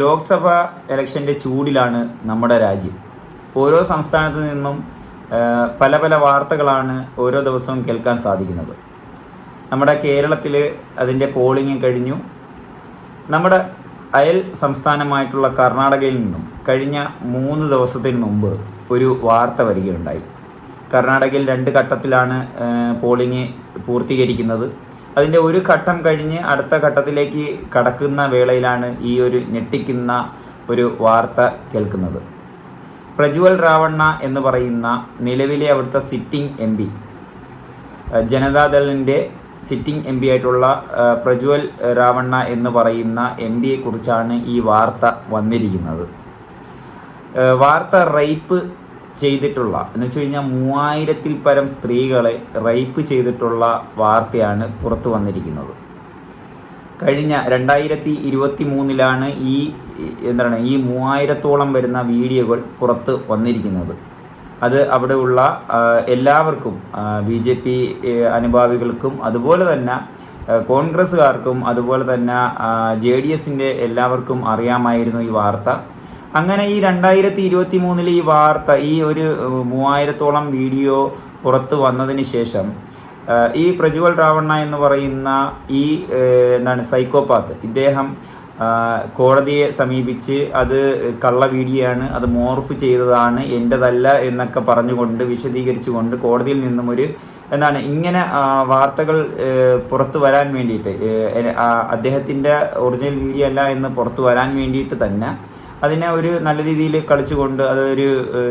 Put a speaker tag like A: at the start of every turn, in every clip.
A: ലോക്സഭ ഇലക്ഷന്റെ ചൂടിലാണ് നമ്മുടെ രാജ്യം. ഓരോ സംസ്ഥാനത്തു നിന്നും പല പല വാർത്തകളാണ് ഓരോ ദിവസവും കേൾക്കാൻ സാധിക്കുന്നത്. നമ്മുടെ കേരളത്തിൽ അതിന്റെ പോളിംഗ് കഴിഞ്ഞു. നമ്മുടെ അയൽ സംസ്ഥാനമായിട്ടുള്ള കർണാടകയിൽ നിന്നും കഴിഞ്ഞ മൂന്ന് ദിവസത്തിന് മുമ്പ് ഒരു വാർത്ത വരികയുണ്ടായി. കർണാടകയിൽ രണ്ട് ഘട്ടത്തിലാണ് പോളിംഗ് പൂർത്തീകരിക്കുന്നത്. അതിന്റെ ഒരു ഘട്ടം കഴിഞ്ഞ് അടുത്ത ഘട്ടത്തിലേക്ക് കടക്കുന്ന വേളയിലാണ് ഈ ഒരു ഞെട്ടിക്കുന്ന ഒരു വാർത്ത കേൾക്കുന്നത്. പ്രജ്വൽ രാവണ്ണ എന്ന് പറയുന്ന നിലവിലെ അവിടുത്തെ സിറ്റിംഗ് എം പി. ജനതാദളിന്റെ സിറ്റിംഗ് എം പി ആയിട്ടുള്ള പ്രജ്വൽ രാവണ്ണ എന്ന് പറയുന്ന എം പിയെ കുറിച്ചാണ് ഈ വാർത്ത വന്നിരിക്കുന്നത്. വാർത്ത റേപ്പ് ചെയ്തിട്ടുള്ള എന്ന് വെച്ച് കഴിഞ്ഞാൽ മൂവായിരത്തിൽ പരം സ്ത്രീകളെ റേപ്പ് ചെയ്തിട്ടുള്ള വാർത്തയാണ് പുറത്തു വന്നിരിക്കുന്നത്. കഴിഞ്ഞ രണ്ടായിരത്തി ഇരുപത്തി മൂന്നിലാണ് ഈ എന്താണ് ഈ മൂവായിരത്തോളം വരുന്ന വീഡിയോകൾ പുറത്ത് വന്നിരിക്കുന്നത്. അത് അവിടെയുള്ള എല്ലാവർക്കും ബി ജെ പി അനുഭാവികൾക്കും അതുപോലെ തന്നെ കോൺഗ്രസ്സുകാർക്കും അതുപോലെ തന്നെ ജെ ഡി എസിന്റെ എല്ലാവർക്കും അറിയാമായിരുന്നു ഈ വാർത്ത. അങ്ങനെ ഈ രണ്ടായിരത്തി ഇരുപത്തി മൂന്നിൽ ഈ വാർത്ത ഈ ഒരു മൂവായിരത്തോളം വീഡിയോ പുറത്തു വന്നതിന് ശേഷം ഈ പ്രജ്വൽ രാവണ്ണ എന്ന് പറയുന്ന ഈ എന്താണ് സൈക്കോപാത്ത് ഇദ്ദേഹം കോടതിയെ സമീപിച്ച് അത് കള്ള വീഡിയോ ആണ് അത് മോർഫ് ചെയ്തതാണ് എന്റെതല്ല എന്നൊക്കെ പറഞ്ഞുകൊണ്ട് വിശദീകരിച്ചുകൊണ്ട് കോടതിയിൽ നിന്നും ഒരു എന്താണ് ഇങ്ങനെ വാർത്തകൾ പുറത്തു വരാൻ വേണ്ടിയിട്ട് അദ്ദേഹത്തിന്റെ ഒറിജിനൽ വീഡിയോ അല്ല എന്ന് പുറത്തു വരാൻ വേണ്ടിയിട്ട് തന്നെ അതിനെ ഒരു നല്ല രീതിയിൽ കളിച്ചുകൊണ്ട് അതൊരു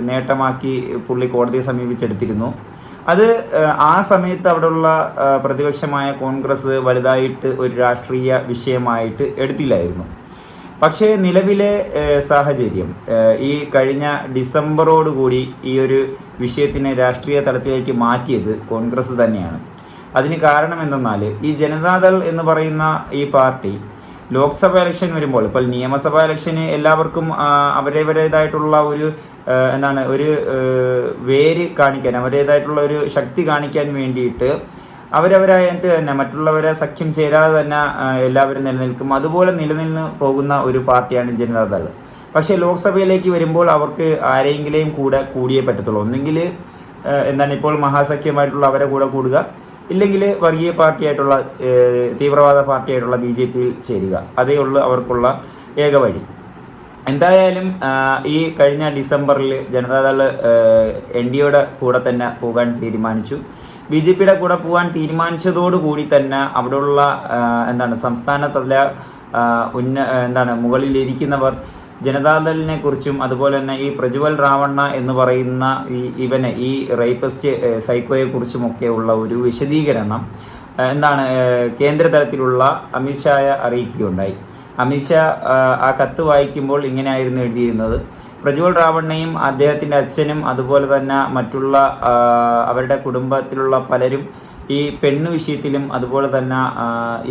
A: നേട്ടമാക്കി പുള്ളി കോടതിയെ സമീപിച്ചെടുത്തിരുന്നു. അത് ആ സമയത്ത് അവിടെയുള്ള പ്രതിപക്ഷമായ കോൺഗ്രസ് വലുതായിട്ട് ഒരു രാഷ്ട്രീയ വിഷയമായിട്ട് എടുത്തില്ലായിരുന്നു. പക്ഷേ നിലവിലെ സാഹചര്യം ഈ കഴിഞ്ഞ ഡിസംബറോടുകൂടി ഈ ഒരു വിഷയത്തിനെ രാഷ്ട്രീയ തലത്തിലേക്ക് മാറ്റിയത് കോൺഗ്രസ് തന്നെയാണ്. അതിന് കാരണം എന്തെന്നാൽ ഈ ജനതാദൾ എന്ന് പറയുന്ന ഈ പാർട്ടി ലോക്സഭ ഇലക്ഷൻ വരുമ്പോൾ ഇപ്പോൾ നിയമസഭാ ഇലക്ഷന് എല്ലാവർക്കും അവരവരേതായിട്ടുള്ള ഒരു എന്താണ് ഒരു വേര് കാണിക്കാൻ അവരുടേതായിട്ടുള്ള ഒരു ശക്തി കാണിക്കാൻ വേണ്ടിയിട്ട് അവരവരായിട്ട് തന്നെ മറ്റുള്ളവരെ സഖ്യം ചേരാതെ തന്നെ എല്ലാവരും നിലനിൽക്കും. അതുപോലെ നിലനിന്ന് പോകുന്ന ഒരു പാർട്ടിയാണ് ജനതാദൾ പക്ഷേ ലോക്സഭയിലേക്ക് വരുമ്പോൾ അവർക്ക് ആരെങ്കിലും കൂടെ കൂടിയേ പറ്റത്തുള്ളൂ. ഒന്നെങ്കിൽ എന്താണ് ഇപ്പോൾ മഹാസഖ്യമായിട്ടുള്ള അവരെ കൂടെ കൂടുക ഇല്ലെങ്കിൽ വർഗീയ പാർട്ടിയായിട്ടുള്ള തീവ്രവാദ പാർട്ടിയായിട്ടുള്ള ബി ജെ പിയിൽ ചേരുക. അതേ ഉള്ളൂ അവർക്കുള്ള ഏക വഴി. എന്തായാലും ഈ കഴിഞ്ഞ ഡിസംബറിൽ ജനതാദൾ എൻ ഡി എയുടെ കൂടെ തന്നെ പോകാൻ തീരുമാനിച്ചു. ബി ജെ പിയുടെ കൂടെ പോകാൻ തീരുമാനിച്ചതോടുകൂടി തന്നെ അവിടെയുള്ള എന്താണ് സംസ്ഥാനത്തിലെ ഉന്ന എന്താണ് മുകളിലിരിക്കുന്നവർ ജനതാദളിനെ കുറിച്ചും അതുപോലെ തന്നെ ഈ പ്രജ്വൽ റാവണ്ണ എന്ന് പറയുന്ന ഈ ഇവനെ ഈ റേപ്പിസ്റ്റ് സൈക്കോയെ കുറിച്ചുമൊക്കെ ഉള്ള ഒരു വിശദീകരണം എന്താണ് കേന്ദ്ര തലത്തിലുള്ള അമിത്ഷായെ അറിയിക്കുകയുണ്ടായി. അമിത്ഷാ ആ കത്ത് വായിക്കുമ്പോൾ ഇങ്ങനെയായിരുന്നു എഴുതിയിരുന്നത്. പ്രജ്വൽ റാവണ്ണയും അദ്ദേഹത്തിന്റെ അച്ഛനും അതുപോലെ തന്നെ മറ്റുള്ള അവരുടെ കുടുംബത്തിലുള്ള പലരും ഈ പെണ്ണ് വിഷയത്തിലും അതുപോലെ തന്നെ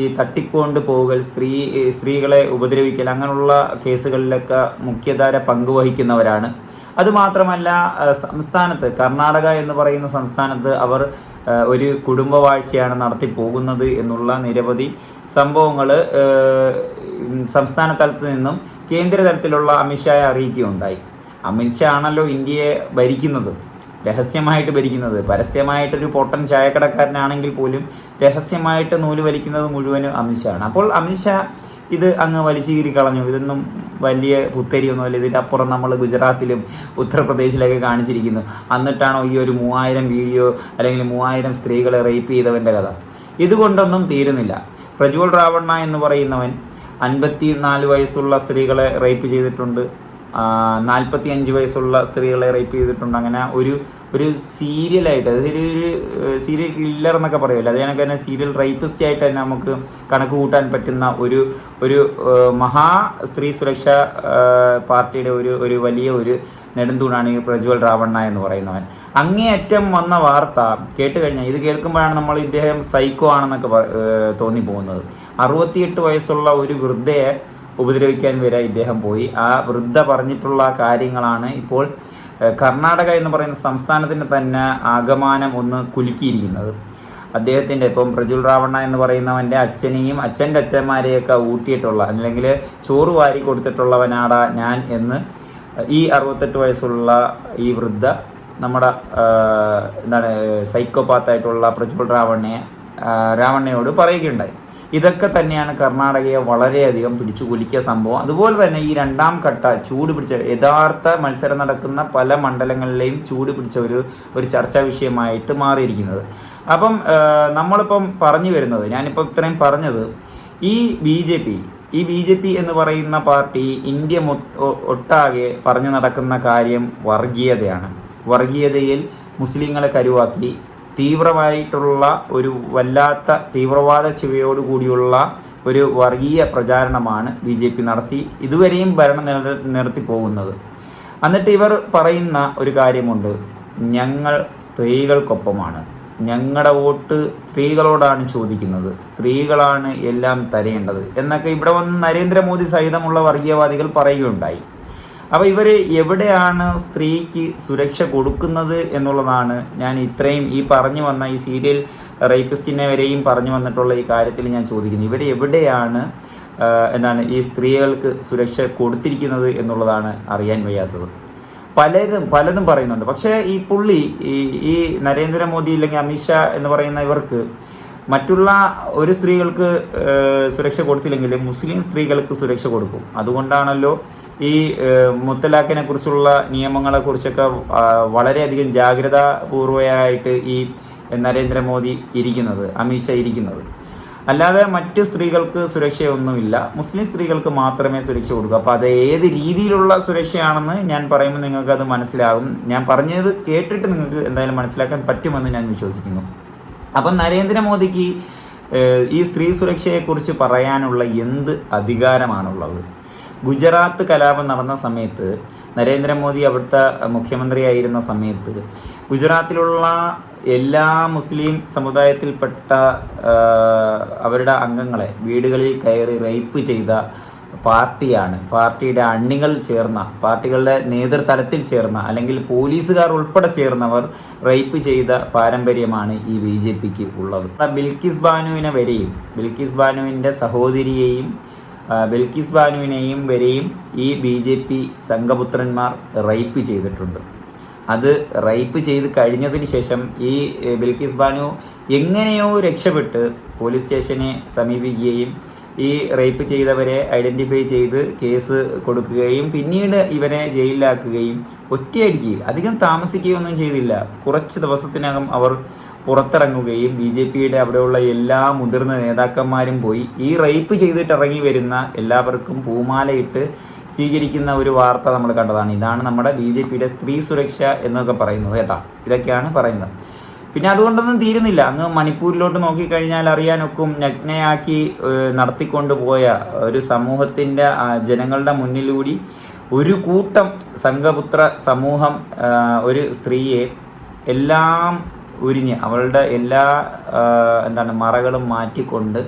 A: ഈ തട്ടിക്കൊണ്ട് പോകൽ സ്ത്രീ സ്ത്രീകളെ ഉപദ്രവിക്കൽ അങ്ങനെയുള്ള കേസുകളിലൊക്കെ മുഖ്യധാര പങ്കുവഹിക്കുന്നവരാണ് അതുമാത്രമല്ല സംസ്ഥാനത്ത് കർണാടക എന്ന് പറയുന്ന സംസ്ഥാനത്ത് അവർ ഒരു കുടുംബവാഴ്ചയാണ് നടത്തി പോകുന്നത് എന്നുള്ള നിരവധി സംഭവങ്ങൾ സംസ്ഥാന തലത്തിൽ നിന്നും കേന്ദ്ര തലത്തിലുള്ള അമിത്ഷായെ അറിയിക്കുകയുണ്ടായി. അമിത്ഷാ ആണല്ലോ ഇന്ത്യയെ ഭരിക്കുന്നത്. രഹസ്യമായിട്ട് ഭരിക്കുന്നത്. പരസ്യമായിട്ടൊരു പൊട്ടൻ ചായക്കടക്കാരനാണെങ്കിൽ പോലും രഹസ്യമായിട്ട് നൂൽ വലിക്കുന്നത് മുഴുവനും അമിത്ഷാണ്. അപ്പോൾ അമിത്ഷാ ഇത് അങ്ങ് വലിച്ചു കീറി കളഞ്ഞു. ഇതൊന്നും വലിയ പുത്തരിയൊന്നുമല്ല ഇതിന്റെ അപ്പുറം നമ്മൾ ഗുജറാത്തിലും ഉത്തർപ്രദേശിലൊക്കെ കാണിച്ചിരിക്കുന്നു. എന്നിട്ടാണോ ഈ ഒരു മൂവായിരം വീഡിയോ അല്ലെങ്കിൽ മൂവായിരം സ്ത്രീകളെ റേപ്പ് ചെയ്തവന്റെ കഥ. ഇതുകൊണ്ടൊന്നും തീരുന്നില്ല. പ്രജ്വൽ റാവണ്ണ എന്ന് പറയുന്നവൻ അൻപത്തി നാല് വയസ്സുള്ള സ്ത്രീകളെ റേപ്പ് ചെയ്തിട്ടുണ്ട്. നാൽപ്പത്തി അഞ്ച് വയസ്സുള്ള സ്ത്രീകളെ റേപ്പ് ചെയ്തിട്ടുണ്ട്. അങ്ങനെ ഒരു ഒരു സീരിയലായിട്ട് അതായത് ഒരു സീരിയൽ കില്ലർ എന്നൊക്കെ പറയുമല്ലോ അത് കണക്ക് തന്നെ സീരിയൽ റേപ്പിസ്റ്റ് ആയിട്ട് തന്നെ നമുക്ക് കണക്ക് കൂട്ടാൻ പറ്റുന്ന ഒരു ഒരു മഹാ സ്ത്രീ സുരക്ഷാ പാർട്ടിയുടെ ഒരു ഒരു വലിയ ഒരു നെടുന്തൂണാണ് ഈ പ്രജ്വൽ രാവണ്ണ എന്ന് പറയുന്നവൻ. അങ്ങേയറ്റം വന്ന വാർത്ത കേട്ട് കഴിഞ്ഞാൽ ഇത് കേൾക്കുമ്പോഴാണ് നമ്മൾ ഇദ്ദേഹം സൈക്കോ ആണെന്നൊക്കെ തോന്നി പോകുന്നത് തോന്നിപ്പോകുന്നത്. അറുപത്തിയെട്ട് വയസ്സുള്ള ഒരു വൃദ്ധയെ ഉപദ്രവിക്കാൻ വരെ ഇദ്ദേഹം പോയി. ആ വൃദ്ധ പറഞ്ഞിട്ടുള്ള കാര്യങ്ങളാണ് ഇപ്പോൾ കർണാടക എന്ന് പറയുന്ന സംസ്ഥാനത്തിന് തന്നെ ആകമാനം ഒന്ന് കുലുക്കിയിരിക്കുന്നത്. അദ്ദേഹത്തിന്റെ ഇപ്പം പ്രജുൽ റാവണ്ണ എന്ന് പറയുന്നവന്റെ അച്ഛനെയും അച്ഛന്റെ അച്ഛന്മാരെയൊക്കെ ഊട്ടിയിട്ടുള്ള അല്ലെങ്കിൽ ചോറ് വാരി കൊടുത്തിട്ടുള്ളവനാടാ ഞാൻ എന്ന് ഈ അറുപത്തെട്ട് വയസ്സുള്ള ഈ വൃദ്ധ നമ്മുടെ എന്താണ് സൈക്കോപാത്തായിട്ടുള്ള പ്രജുൽ രാവണ്ണയെ ആ, രാവണ്ണയോട് പറയുകയുണ്ടായി. ഇതൊക്കെ തന്നെയാണ് കർണാടകയെ വളരെയധികം പിടിച്ചു കുലിക്കിയ സംഭവം. അതുപോലെ തന്നെ ഈ രണ്ടാം ഘട്ട ചൂട് പിടിച്ച യഥാർത്ഥ മത്സരം നടക്കുന്ന പല മണ്ഡലങ്ങളിലെയും ചൂട് പിടിച്ച ഒരു ഒരു ചർച്ചാ വിഷയമായിട്ട് മാറിയിരിക്കുന്നത്. അപ്പം നമ്മളിപ്പം പറഞ്ഞു വരുന്നത് ഞാനിപ്പോൾ ഇത്രയും പറഞ്ഞത് ഈ ബി ജെ പി ഈ ബി ജെ പി എന്ന് പറയുന്ന പാർട്ടി ഇന്ത്യ ഒട്ടാകെ പറഞ്ഞു നടക്കുന്ന കാര്യം വർഗീയതയാണ്. വർഗീയതയിൽ മുസ്ലിങ്ങളെ കരുവാക്കി തീവ്രമായിട്ടുള്ള ഒരു വല്ലാത്ത തീവ്രവാദ ചിവയോട് കൂടിയുള്ള ഒരു വർഗീയ പ്രചാരണമാണ് ബി ജെ പി നടത്തി ഇതുവരെയും ഭരണം നില നിർത്തി പോകുന്നത്. എന്നിട്ട് ഇവർ പറയുന്ന ഒരു കാര്യമുണ്ട്. ഞങ്ങൾ സ്ത്രീകൾക്കൊപ്പമാണ്. ഞങ്ങളുടെ വോട്ട് സ്ത്രീകളോടാണ് ചോദിക്കുന്നത്. സ്ത്രീകളാണ് എല്ലാം തരേണ്ടത്. എന്നൊക്കെ ഇവിടെ വന്ന് നരേന്ദ്രമോദി സഹിതമുള്ള വർഗീയവാദികൾ പറയുകയുണ്ടായി. അപ്പോൾ ഇവർ എവിടെയാണ് സ്ത്രീക്ക് സുരക്ഷ കൊടുക്കുന്നത് എന്നുള്ളതാണ് ഞാൻ ഇത്രയും ഈ പറഞ്ഞു വന്ന ഈ സീരിയൽ റേപ്പിസ്റ്റിനെ വരെയും പറഞ്ഞു വന്നിട്ടുള്ള ഈ കാര്യത്തിൽ ഞാൻ ചോദിക്കുന്നത് ഇവർ എവിടെയാണ് എന്താണ് ഈ സ്ത്രീകൾക്ക് സുരക്ഷ കൊടുത്തിരിക്കുന്നത് എന്നുള്ളതാണ് അറിയാൻ വയ്യാത്തത്. പലരും പലതും പറയുന്നുണ്ട്. പക്ഷേ ഈ പുള്ളി ഈ ഈ നരേന്ദ്രമോദി അല്ലെങ്കിൽ അമിത്ഷാ എന്ന് പറയുന്ന ഇവർക്ക് മറ്റുള്ള ഒരു സ്ത്രീകൾക്ക് സുരക്ഷ കൊടുത്തില്ലെങ്കിലും മുസ്ലിം സ്ത്രീകൾക്ക് സുരക്ഷ കൊടുക്കും. അതുകൊണ്ടാണല്ലോ ഈ മുത്തലാഖിനെ കുറിച്ചുള്ള നിയമങ്ങളെ കുറിച്ചൊക്കെ വളരെയധികം ജാഗ്രതാപൂർവമായിട്ട് ഈ നരേന്ദ്രമോദി ഇരിക്കുന്നത് അമിത്ഷാ ഇരിക്കുന്നത്. അല്ലാതെ മറ്റ് സ്ത്രീകൾക്ക് സുരക്ഷയൊന്നുമില്ല. മുസ്ലിം സ്ത്രീകൾക്ക് മാത്രമേ സുരക്ഷ കൊടുക്കൂ. അപ്പോൾ അത് ഏത് രീതിയിലുള്ള സുരക്ഷയാണെന്ന് ഞാൻ പറയുമ്പോൾ നിങ്ങൾക്ക് അത് മനസ്സിലാകും. ഞാൻ പറഞ്ഞത് കേട്ടിട്ട് നിങ്ങൾക്ക് എന്തായാലും മനസ്സിലാക്കാൻ പറ്റുമെന്ന് ഞാൻ വിശ്വസിക്കുന്നു. അപ്പം നരേന്ദ്രമോദിക്ക് ഈ സ്ത്രീ സുരക്ഷയെക്കുറിച്ച് പറയാനുള്ള എന്ത് അധികാരമാണുള്ളത്? ഗുജറാത്ത് കലാപം നടന്ന സമയത്ത് നരേന്ദ്രമോദി അവിടുത്തെ മുഖ്യമന്ത്രിയായിരുന്ന സമയത്ത് ഗുജറാത്തിലുള്ള എല്ലാ മുസ്ലിം സമുദായത്തിൽപ്പെട്ട അവരുടെ അംഗങ്ങളെ വീടുകളിൽ കയറി റേപ്പ് ചെയ്ത പാർട്ടിയാണ്. പാർട്ടിയുടെ അണികൾ ചേർന്ന പാർട്ടികളുടെ നേതൃതലത്തിൽ ചേർന്ന അല്ലെങ്കിൽ പോലീസുകാർ ഉൾപ്പെടെ ചേർന്നവർ റേപ്പ് ചെയ്ത പാരമ്പര്യമാണ് ഈ ബി ജെ പിക്ക് ഉള്ളത്. ബിൽക്കിസ് ബാനുവിനെ വരെയും ബിൽക്കിസ് ബാനുവിന്റെ സഹോദരിയെയും ബിൽക്കിസ് ബാനുവിനെയും വരെയും ഈ ബി ജെ പി സംഘപുത്രന്മാർ റേപ്പ് ചെയ്തിട്ടുണ്ട്. അത് റേപ്പ് ചെയ്ത് കഴിഞ്ഞതിന് ശേഷം ഈ ബിൽക്കിസ് ബാനു എങ്ങനെയോ രക്ഷപ്പെട്ട് പോലീസ് സ്റ്റേഷനെ സമീപിക്കുകയും ഈ റേപ്പ് ചെയ്തവരെ ഐഡന്റിഫൈ ചെയ്ത് കേസ് കൊടുക്കുകയും പിന്നീട് ഇവരെ ജയിലിലാക്കുകയും ഒറ്റയടിക്ക് അധികം താമസിക്കുകയൊന്നും ചെയ്തില്ല. കുറച്ച് ദിവസത്തിനകം അവർ പുറത്തിറങ്ങുകയും ബി ജെ പിയുടെ അവിടെയുള്ള എല്ലാ മുതിർന്ന നേതാക്കന്മാരും പോയി ഈ റേപ്പ് ചെയ്തിട്ട് ഇറങ്ങി വരുന്ന എല്ലാവർക്കും പൂമാലയിട്ട് സ്വീകരിക്കുന്ന ഒരു വാർത്ത നമ്മൾ കണ്ടതാണ്. ഇതാണ് നമ്മുടെ ബി ജെ പിയുടെ സ്ത്രീ സുരക്ഷ എന്നൊക്കെ പറയുന്നത് കേട്ടാ. ഇതൊക്കെയാണ് പറയുന്നത്. പിന്നെ അതുകൊണ്ടൊന്നും തീരുന്നില്ല. അങ്ങ് മണിപ്പൂരിലോട്ട് നോക്കിക്കഴിഞ്ഞാൽ അറിയാനൊക്കും നഗ്നയാക്കി നടത്തിക്കൊണ്ട് പോയ ഒരു സമൂഹത്തിന്റെ ജനങ്ങളുടെ മുന്നിലൂടി ഒരു കൂട്ടം സംഘപുത്ര സമൂഹം ഒരു സ്ത്രീയെ എല്ലാം ഉരിഞ്ഞ് അവളുടെ എല്ലാ എന്താണ് മറകളും മാറ്റിക്കൊണ്ട്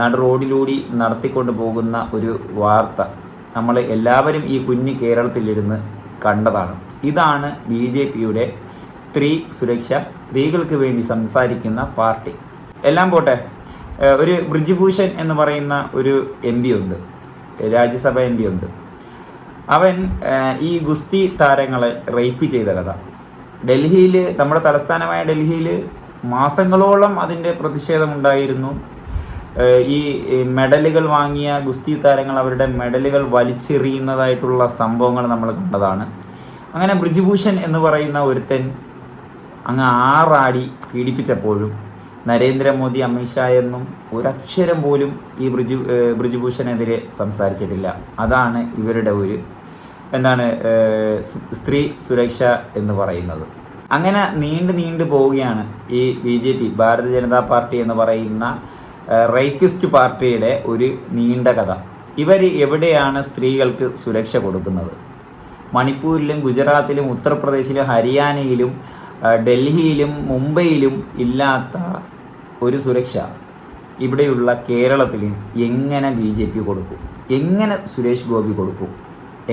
A: നടു റോഡിലൂടി നടത്തിക്കൊണ്ട് പോകുന്ന ഒരു വാർത്ത നമ്മൾ എല്ലാവരും ഈ കുഞ്ഞ് കേരളത്തിലിരുന്ന് കണ്ടതാണ്. ഇതാണ് ബി ജെ പിയുടെ സ്ത്രീ സുരക്ഷ സ്ത്രീകൾക്ക് വേണ്ടി സംസാരിക്കുന്ന പാർട്ടി. എല്ലാം പോട്ടെ ഒരു ബ്രിജിഭൂഷൺ എന്ന് പറയുന്ന ഒരു എം പി ഉണ്ട് രാജ്യസഭ എം പി ഉണ്ട്. അവൻ ഈ ഗുസ്തി താരങ്ങളെ റേപ്പ് ചെയ്ത കഥ. ഡൽഹിയിൽ നമ്മുടെ തലസ്ഥാനമായ ഡൽഹിയിൽ മാസങ്ങളോളം അതിന്റെ പ്രതിഷേധമുണ്ടായിരുന്നു. ഈ മെഡലുകൾ വാങ്ങിയ ഗുസ്തി താരങ്ങൾ അവരുടെ മെഡലുകൾ വലിച്ചെറിയുന്നതായിട്ടുള്ള സംഭവങ്ങൾ നമ്മൾ കണ്ടതാണ്. അങ്ങനെ ബ്രിജിഭൂഷൺ എന്ന് പറയുന്ന ഒരുത്തൻ അങ്ങ് ആറാടി പീഡിപ്പിച്ചപ്പോഴും നരേന്ദ്രമോദി അമിത്ഷാ എന്നും ഒരക്ഷരം പോലും ഈ ബ്രിജു ബ്രിജുഭൂഷണെതിരെ സംസാരിച്ചിട്ടില്ല. അതാണ് ഇവരുടെ ഒരു എന്താണ് സ്ത്രീ സുരക്ഷ എന്ന് പറയുന്നത്. അങ്ങനെ നീണ്ടു നീണ്ടു പോവുകയാണ് ഈ B J P Bharatiya Janata party എന്ന് പറയുന്ന റേപ്പിസ്റ്റ് പാർട്ടിയുടെ ഒരു നീണ്ട കഥ. ഇവർ എവിടെയാണ് സ്ത്രീകൾക്ക് സുരക്ഷ കൊടുക്കുന്നത്? മണിപ്പൂരിലും ഗുജറാത്തിലും ഉത്തർപ്രദേശിലും ഹരിയാനയിലും ഡൽഹിയിലും മുംബൈയിലും ഇല്ലാത്ത ഒരു സുരക്ഷ ഇവിടെയുള്ള കേരളത്തിൽ എങ്ങനെ ബി ജെ പി കൊടുക്കും? എങ്ങനെ സുരേഷ് ഗോപി കൊടുക്കും?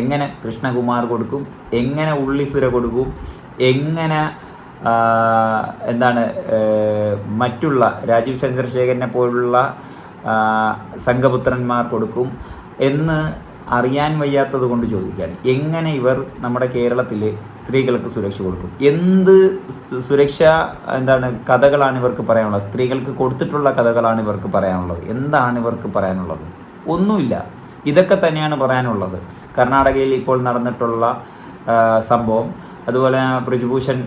A: എങ്ങനെ കൃഷ്ണകുമാർ കൊടുക്കും? എങ്ങനെ ഉള്ളിസുര കൊടുക്കും? എങ്ങനെ എന്താണ് മറ്റുള്ള രാജീവ് ചന്ദ്രശേഖരനെ പോലുള്ള സംഘപുത്രന്മാർ കൊടുക്കും എന്ന് അറിയാൻ വയ്യാത്തത് കൊണ്ട് ചോദിക്കുകയാണ് എങ്ങനെ ഇവർ നമ്മുടെ കേരളത്തിൽ സ്ത്രീകൾക്ക് സുരക്ഷ കൊടുക്കും? എന്ത് സുരക്ഷ എന്താണ് കഥകളാണ് ഇവർക്ക് പറയാനുള്ളത്? സ്ത്രീകൾക്ക് കൊടുത്തിട്ടുള്ള കഥകളാണ് ഇവർക്ക് പറയാനുള്ളത്. എന്താണ് ഇവർക്ക് പറയാനുള്ളത്? ഒന്നുമില്ല. ഇതൊക്കെ തന്നെയാണ് പറയാനുള്ളത്. കർണാടകയിൽ ഇപ്പോൾ നടന്നിട്ടുള്ള സംഭവം അതുപോലെ ബ്രിജ്ഭൂഷൺ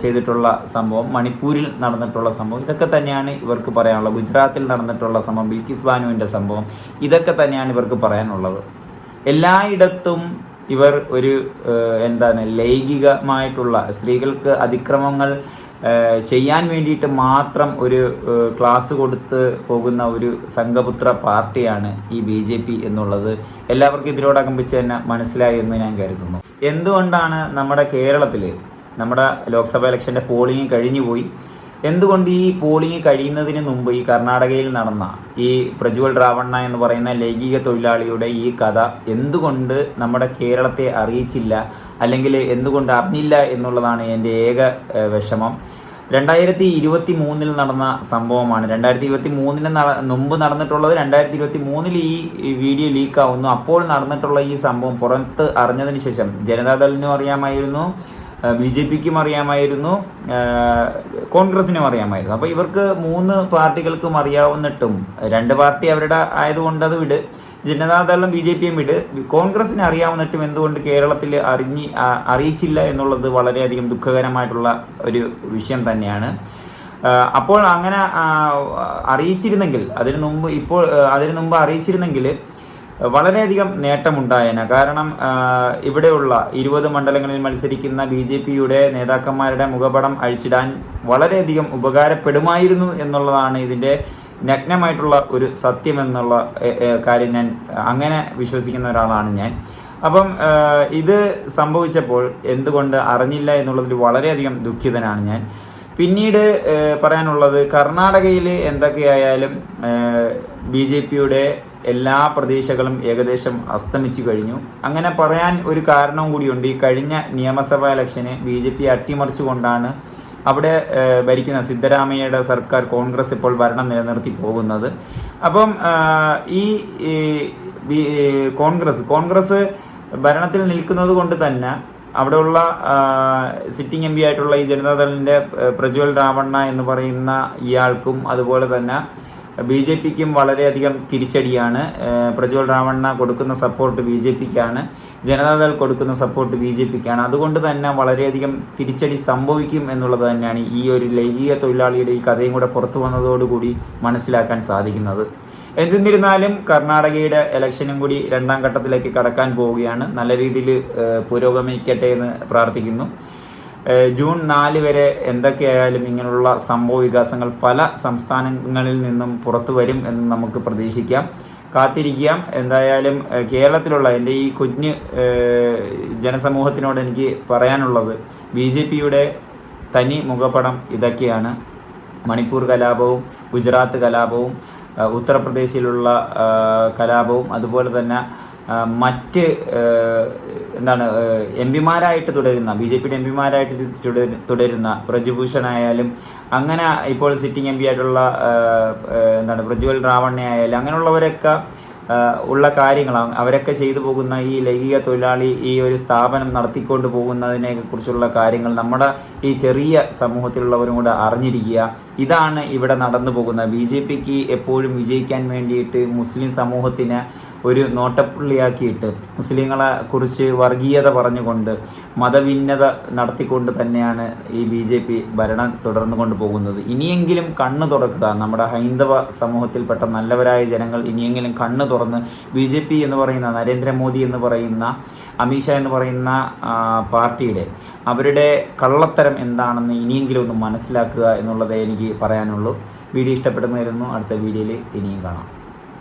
A: ചെയ്തിട്ടുള്ള സംഭവം മണിപ്പൂരിൽ നടന്നിട്ടുള്ള സംഭവം ഇതൊക്കെ തന്നെയാണ് ഇവർക്ക് പറയാനുള്ളത്. ഗുജറാത്തിൽ നടന്നിട്ടുള്ള സംഭവം ബിൽക്കിസ് ബാനുവിന്റെ സംഭവം ഇതൊക്കെ തന്നെയാണ് ഇവർക്ക് പറയാനുള്ളത്. എല്ലായിടത്തും ഇവർ ഒരു എന്താണ് ലൈംഗികമായിട്ടുള്ള സ്ത്രീകൾക്ക് അതിക്രമങ്ങൾ ചെയ്യാൻ വേണ്ടിയിട്ട് മാത്രം ഒരു ക്ലാസ് കൊടുത്ത് പോകുന്ന ഒരു സംഘപുത്ര പാർട്ടിയാണ് ഈ ബി ജെ പി എന്നുള്ളത് എല്ലാവർക്കും ഇതിനോടകംബിച്ച് തന്നെ മനസ്സിലായി എന്ന് ഞാൻ കരുതുന്നു. എന്തുകൊണ്ടാണ് നമ്മുടെ കേരളത്തിൽ നമ്മുടെ ലോക്സഭാ ഇലക്ഷന്റെ പോളിംഗ് കഴിഞ്ഞു പോയി എന്തുകൊണ്ട് ഈ പോളിംഗ് കഴിയുന്നതിന് മുമ്പ് ഈ കർണാടകയിൽ നടന്ന ഈ പ്രജ്വൽ റാവണ്ണ എന്ന് പറയുന്ന ലൈംഗിക തൊഴിലാളിയുടെ ഈ കഥ എന്തുകൊണ്ട് നമ്മുടെ കേരളത്തെ അറിയിച്ചില്ല? അല്ലെങ്കിൽ എന്തുകൊണ്ട് അറിഞ്ഞില്ല എന്നുള്ളതാണ് എന്റെ ഏക വിഷമം. രണ്ടായിരത്തി ഇരുപത്തി മൂന്നിൽ നടന്ന സംഭവമാണ്. രണ്ടായിരത്തി ഇരുപത്തി മൂന്നിന് മുമ്പ് നടന്നിട്ടുള്ളത് രണ്ടായിരത്തി ഇരുപത്തി മൂന്നിൽ ഈ വീഡിയോ ലീക്ക് ആവുന്നു അപ്പോൾ നടന്നിട്ടുള്ള ഈ സംഭവം പുറത്ത് അറിഞ്ഞതിന് ശേഷം ജനതാദളിനും അറിയാമായിരുന്നു. ബി ജെ പിക്കും അറിയാമായിരുന്നു. കോൺഗ്രസിനും അറിയാമായിരുന്നു. അപ്പോൾ ഇവർക്ക് മൂന്ന് പാർട്ടികൾക്കും അറിയാവുന്നിട്ടും രണ്ട് പാർട്ടി അവരുടെ ആയതുകൊണ്ട് അത് വിട്. ജനതാദളം ബി ജെ പിയും വിട്. കോൺഗ്രസിന് അറിയാവുന്നിട്ടും എന്തുകൊണ്ട് കേരളത്തിൽ അറിഞ്ഞി അറിയിച്ചില്ല എന്നുള്ളത് വളരെയധികം ദുഃഖകരമായിട്ടുള്ള ഒരു വിഷയം തന്നെയാണ്. അപ്പോൾ അങ്ങനെ അറിയിച്ചിരുന്നെങ്കിൽ അതിനു മുമ്പ് ഇപ്പോൾ അതിനു മുമ്പ് അറിയിച്ചിരുന്നെങ്കിൽ വളരെയധികം നേട്ടമുണ്ടായേനെ. കാരണം ഇവിടെയുള്ള ഇരുപത് മണ്ഡലങ്ങളിൽ മത്സരിക്കുന്ന ബി ജെ പിയുടെ നേതാക്കന്മാരുടെ മുഖപടം അഴിച്ചിടാൻ വളരെയധികം ഉപകാരപ്പെടുമായിരുന്നു എന്നുള്ളതാണ് ഇതിന്റെ നഗ്നമായിട്ടുള്ള ഒരു സത്യം എന്നുള്ള എ, എ, കാര്യം ഞാൻ അങ്ങനെ വിശ്വസിക്കുന്ന ഒരാളാണ് ഞാൻ. അപ്പം ഇത് സംഭവിച്ചപ്പോൾ എന്തുകൊണ്ട് അറിഞ്ഞില്ല എന്നുള്ളതിൽ വളരെയധികം ദുഃഖിതനാണ് ഞാൻ. പിന്നീട് പറയാനുള്ളത് കർണാടകയിൽ എന്തൊക്കെയായാലും ബി ജെ പിയുടെ എല്ലാ പ്രതീക്ഷകളും ഏകദേശം അസ്തമിച്ചു കഴിഞ്ഞു. അങ്ങനെ പറയാൻ ഒരു കാരണവും കൂടിയുണ്ട്. ഈ കഴിഞ്ഞ നിയമസഭാ ഇലക്ഷന് ബി ജെ പി അട്ടിമറിച്ചുകൊണ്ടാണ് അവിടെ ഭരിക്കുന്ന സിദ്ധരാമയ്യയുടെ സർക്കാർ കോൺഗ്രസ് ഇപ്പോൾ ഭരണം നിലനിർത്തി പോകുന്നത്. അപ്പം ഈ കോൺഗ്രസ് കോൺഗ്രസ് ഭരണത്തിൽ നിൽക്കുന്നത് കൊണ്ട് തന്നെ അവിടെയുള്ള സിറ്റിംഗ് എം പി ആയിട്ടുള്ള ഈ ജനതാദളിന്റെ പ്രജ്വൽ രാവണ്ണ എന്ന് പറയുന്ന ഇയാൾക്കും അതുപോലെ തന്നെ ബി ജെ പിക്കും വളരെയധികം തിരിച്ചടിയാണ്. പ്രജ്വൽ രാവണ്ണ കൊടുക്കുന്ന സപ്പോർട്ട് ബി ജെ പിക്കാണ്. ജനതാദൾ കൊടുക്കുന്ന സപ്പോർട്ട് ബി ജെ പിക്കാണ്. അതുകൊണ്ട് തന്നെ വളരെയധികം തിരിച്ചടി സംഭവിക്കും എന്നുള്ളത് തന്നെയാണ് ഈ ഒരു ലൈംഗിക തൊഴിലാളിയുടെ ഈ കഥയും കൂടെ പുറത്തു വന്നതോടുകൂടി മനസ്സിലാക്കാൻ സാധിക്കുന്നത്. എന്നിരുന്നാലും കർണാടകയുടെ ഇലക്ഷനും കൂടി രണ്ടാം ഘട്ടത്തിലേക്ക് കടക്കാൻ പോവുകയാണ്. നല്ല രീതിയിൽ പുരോഗമിക്കട്ടെ എന്ന് പ്രാർത്ഥിക്കുന്നു. ജൂൺ നാല് വരെ എന്തൊക്കെയായാലും ഇങ്ങനെയുള്ള സംഭവ വികാസങ്ങൾ പല സംസ്ഥാനങ്ങളിൽ നിന്നും പുറത്തു വരും എന്ന് നമുക്ക് പ്രതീക്ഷിക്കാം. കാത്തിരിക്കാം. എന്തായാലും കേരളത്തിലുള്ള എന്റെ ഈ കുഞ്ഞ് ജനസമൂഹത്തിനോട് എനിക്ക് പറയാനുള്ളത് ബി ജെ പിയുടെ തനി മുഖപടം ഇതൊക്കെയാണ്. മണിപ്പൂർ കലാപവും ഗുജറാത്ത് കലാപവും ഉത്തർപ്രദേശിലുള്ള കലാപവും അതുപോലെ തന്നെ മറ്റ് എന്താണ് എം പിമാരായിട്ട് തുടരുന്ന ബി ജെ പിയുടെ എം പിമാരായിട്ട് തുടരുന്ന പ്രജുഭൂഷൺ ആയാലും അങ്ങനെ ഇപ്പോൾ സിറ്റിംഗ് എം പി ആയിട്ടുള്ള എന്താണ് പ്രജ്വൽ റാവണ്ണ ആയാലും അങ്ങനെയുള്ളവരൊക്കെ ഉള്ള കാര്യങ്ങൾ അവരൊക്കെ ചെയ്തു പോകുന്ന ഈ ലൈംഗിക തൊഴിലാളി ഈ ഒരു സ്ഥാപനം നടത്തിക്കൊണ്ട് പോകുന്നതിനെ കുറിച്ചുള്ള കാര്യങ്ങൾ നമ്മുടെ ഈ ചെറിയ സമൂഹത്തിലുള്ളവരും കൂടെ അറിഞ്ഞിരിക്കുക. ഇതാണ് ഇവിടെ നടന്നു പോകുന്നത്. ബി ജെ പിക്ക് എപ്പോഴും വിജയിക്കാൻ വേണ്ടിയിട്ട് മുസ്ലിം സമൂഹത്തിന് ഒരു നോട്ടപ്പുള്ളിയാക്കിയിട്ട് മുസ്ലിങ്ങളെ കുറിച്ച് വർഗീയത പറഞ്ഞുകൊണ്ട് മതഭിന്നത നടത്തിക്കൊണ്ട് തന്നെയാണ് ഈ ബി ജെ പി ഭരണം തുടർന്നു കൊണ്ടുപോകുന്നത് ഇനിയെങ്കിലും കണ്ണ് തുറക്കുക. നമ്മുടെ ഹൈന്ദവ സമൂഹത്തിൽപ്പെട്ട നല്ലവരായ ജനങ്ങൾ ഇനിയെങ്കിലും കണ്ണ് തുറന്ന് ബി ജെ പി എന്ന് പറയുന്ന നരേന്ദ്രമോദി എന്ന് പറയുന്ന അമിത്ഷാ എന്ന് പറയുന്ന പാർട്ടിയുടെ അവരുടെ കള്ളത്തരം എന്താണെന്ന് ഇനിയെങ്കിലും ഒന്ന് മനസ്സിലാക്കുക എന്നുള്ളതേ എനിക്ക് പറയാനുള്ളൂ. വീഡിയോ ഇഷ്ടപ്പെടുന്നതായിരുന്നു അടുത്ത വീഡിയോയിൽ ഇനിയും കാണാം.